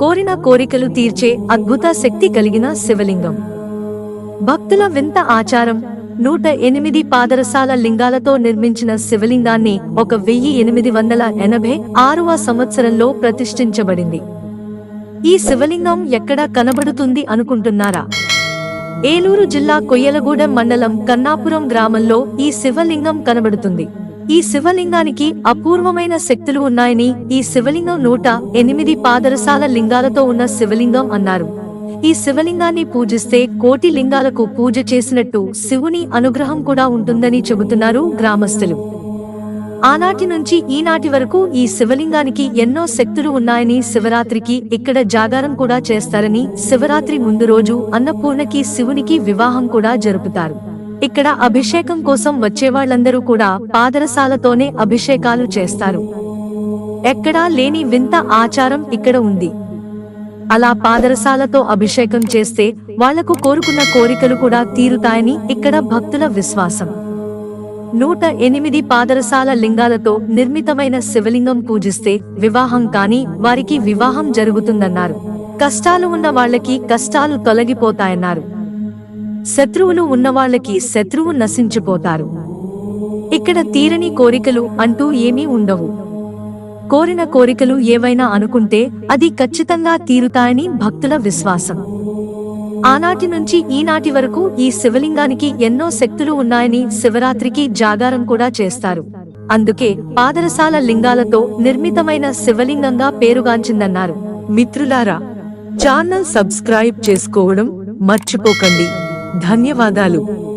కోరిన కోరికలు తీర్చే అద్భుత శక్తి కలిగిన శివలింగం. భక్తుల వింత ఆచారం నూట ఎనిమిది పాదరసాల లింగాలతో నిర్మించిన శివలింగాన్ని ఒక వెయ్యి ఎనిమిది వందల ఎనభై ఆరవ సంవత్సరంలో ప్రతిష్ఠించబడింది. ఈ శివలింగం ఎక్కడ కనబడుతుంది అనుకుంటున్నారా? ఏలూరు జిల్లా కొయ్యలగూడెం మండలం కన్నాపురం గ్రామంలో ఈ శివలింగం కనబడుతుంది. ఈ శివలింగానికి అపూర్వమైన శక్తులు ఉన్నాయని ఈ శివలింగం నూట ఎనిమిది పాదరసాల లింగాలతో ఉన్న శివలింగం అన్నారు. ఈ శివలింగాన్ని పూజిస్తే కోటి లింగాలకు పూజ చేసినట్టు శివుని అనుగ్రహం కూడా ఉంటుందని చెబుతున్నారు గ్రామస్తులు. ఆనాటి నుంచి ఈనాటి వరకు ఈ శివలింగానికి ఎన్నో శక్తులు ఉన్నాయని శివరాత్రికి ఇక్కడ జాగారం కూడా చేస్తారని శివరాత్రి ముందు రోజు అన్నపూర్ణకి శివునికి వివాహం కూడా జరుపుతారు. ఇక్కడ అభిషేకం కోసం వచ్చేవాళ్ళందరూ కూడా పాదరసాలతోనే అభిషేకాలు చేస్తారు. ఎక్కడా లేని వింత ఆచారం ఇక్కడ ఉంది. అలా పాదరసాలతో అభిషేకం చేస్తే వాళ్ళకు కోరుకున్న కోరికలు కూడా తీరుతాయని ఇక్కడ భక్తుల విశ్వాసం. నూట ఎనిమిది పాదరసాల లింగాలతో నిర్మితమైన శివలింగం పూజిస్తే వివాహం కాని వారికి వివాహం జరుగుతుందన్నారు. కష్టాలు ఉన్న వాళ్ళకి కష్టాలు తొలగిపోతాయన్నారు. శత్రువులు ఉన్నవాళ్ళకి శత్రువు నశించిపోతారు. ఇక్కడ తీరని కోరికలు అంటూ ఏమీ ఉండవు. కోరిన కోరికలు ఏవైనా అనుకుంటే అది ఖచ్చితంగా తీరుతాయని భక్తుల విశ్వాసం. ఆనాటి నుంచి ఈనాటి వరకు ఈ శివలింగానికి ఎన్నో శక్తులు ఉన్నాయని శివరాత్రికి జాగారం కూడా చేస్తారు. అందుకే పాదరసాల లింగాలతో నిర్మితమైన శివలింగంగా పేరుగాంచిందన్నారు. మిత్రులారా ఛానల్ సబ్స్క్రైబ్ చేసుకోవడం మర్చిపోకండి. ధన్యవాదాలు.